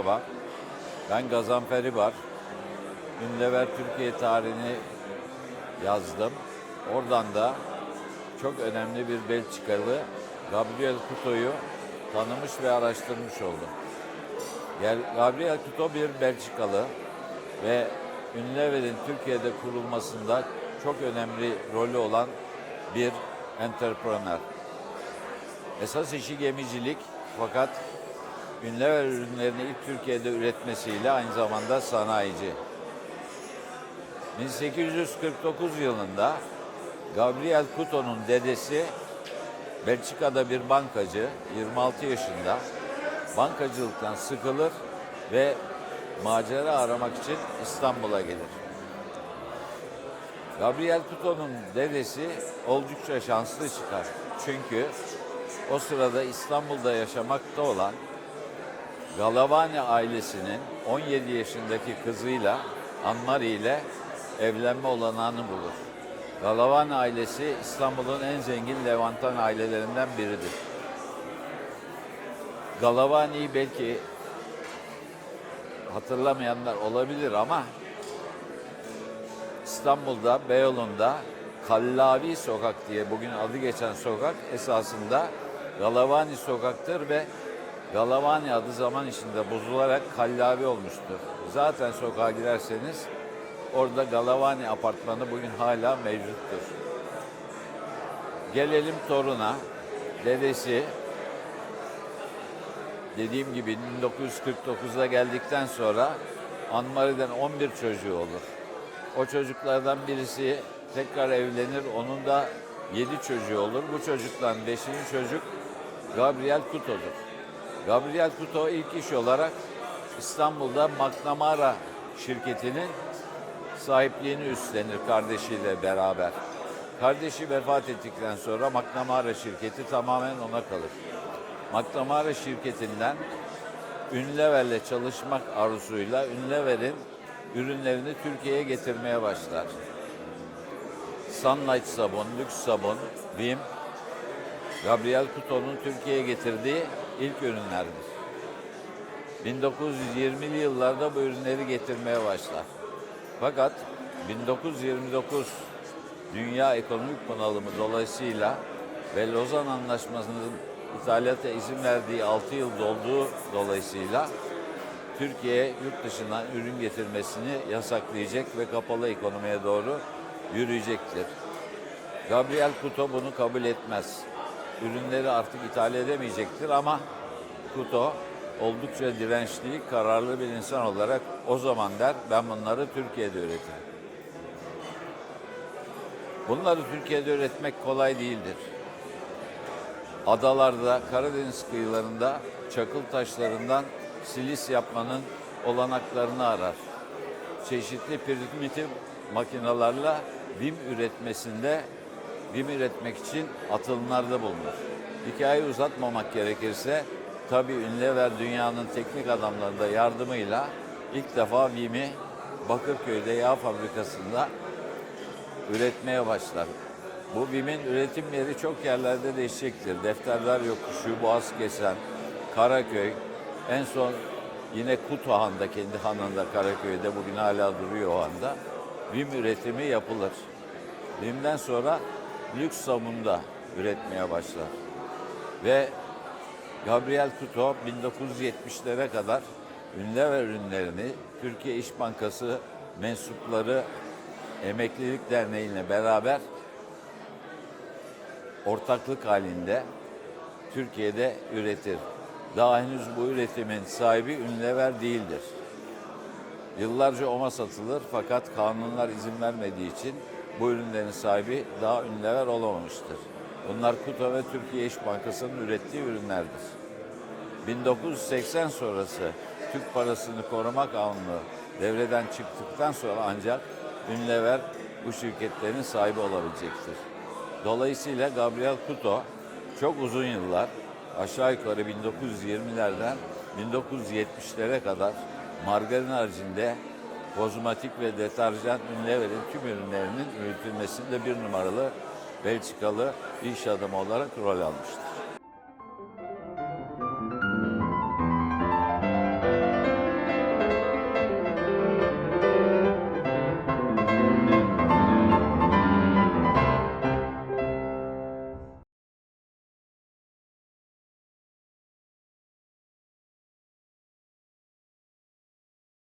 Merhaba, ben Gazanfer İbar. Ünlever Türkiye tarihini yazdım. Oradan da çok önemli bir Belçikalı Gabriel Couto'yu tanımış ve araştırmış oldum. Gabriel Couto bir Belçikalı ve Unilever'in Türkiye'de kurulmasında çok önemli rolü olan bir entrepreneur. Esas işi gemicilik fakat Unilever ürünlerini ilk Türkiye'de üretmesiyle aynı zamanda sanayici. 1849 yılında Gabriel Couto'nun dedesi Belçika'da bir bankacı, 26 yaşında bankacılıktan sıkılır ve macera aramak için İstanbul'a gelir. Gabriel Couto'nun dedesi oldukça şanslı çıkar. Çünkü o sırada İstanbul'da yaşamakta olan Galavani ailesinin 17 yaşındaki kızıyla Anmari ile evlenme olanağını bulur. Galavani ailesi İstanbul'un en zengin Levantan ailelerinden biridir. Galavani'yi belki hatırlamayanlar olabilir ama İstanbul'da, Beyoğlu'nda Kallavi Sokak diye bugün adı geçen sokak esasında Galavani Sokak'tır ve Galavani adı zaman içinde bozularak Kallavi olmuştur. Zaten sokağa girerseniz orada Galavani apartmanı bugün hala mevcuttur. Gelelim toruna. Dedesi dediğim gibi 1949'da geldikten sonra Anmari'den 11 çocuğu olur. O çocuklardan birisi tekrar evlenir. Onun da 7 çocuğu olur. Bu çocuktan 5. çocuk Gabriel Couto'dur. Gabriel Couto ilk iş olarak İstanbul'da McNamara şirketinin sahipliğini üstlenir kardeşiyle beraber. Kardeşi vefat ettikten sonra McNamara şirketi tamamen ona kalır. McNamara şirketinden Unilever'le çalışmak arzusuyla Unilever'in ürünlerini Türkiye'ye getirmeye başlar. Sunlight sabun, lüks sabun, Vim, Gabriel Couto'nun Türkiye'ye getirdiği ilk ürünlerdir. 1920'li yıllarda bu ürünleri getirmeye başlar. Fakat 1929 dünya ekonomik bunalımı dolayısıyla ve Lozan Anlaşması'nın ithalata izin verdiği 6 yıl dolduğu dolayısıyla Türkiye yurt dışından ürün getirmesini yasaklayacak ve kapalı ekonomiye doğru yürüyecektir. Gabriel Couto bunu kabul etmez. Ürünleri artık ithal edemeyecektir ama Couto oldukça dirençli, kararlı bir insan olarak o zaman der ben bunları Türkiye'de üretirim. Bunları Türkiye'de üretmek kolay değildir. Adalarda, Karadeniz kıyılarında çakıl taşlarından silis yapmanın olanaklarını arar. Çeşitli primitif makinalarla bim üretmesinde bim üretmek için atılımlarda bulunur. Hikayeyi uzatmamak gerekirse tabi Ünlever dünyanın teknik adamlarında yardımıyla ilk defa BİM'i Bakırköy'de yağ fabrikasında üretmeye başlar. Bu BİM'in üretim yeri çok yerlerde değişecektir. Defterler Yokuşu, Boğaz Kesen, Karaköy, en son yine Kutu Han'da, kendi hanında Karaköy'de bugün hala duruyor o anda. BİM üretimi yapılır. BİM'den sonra lüks sabunda üretmeye başlar. Ve Gabriel Couto 1970'lere kadar Unilever ürünlerini Türkiye İş Bankası mensupları Emeklilik Derneği'yle beraber ortaklık halinde Türkiye'de üretir. Daha henüz bu üretimin sahibi Unilever değildir. Yıllarca OMA satılır fakat kanunlar izin vermediği için bu ürünlerin sahibi daha Unilever olamamıştır. Bunlar Kuto ve Türkiye İş Bankası'nın ürettiği ürünlerdir. 1980 sonrası Türk parasını korumak kanunu devreden çıktıktan sonra ancak Unilever bu şirketlerin sahibi olabilecektir. Dolayısıyla Gabriel Couto çok uzun yıllar aşağı yukarı 1920'lerden 1970'lere kadar margarin haricinde kozmetik ve deterjan Unilever'in tüm ürünlerinin üretilmesinde bir numaralı Belçikalı iş adamı olarak rol almıştır.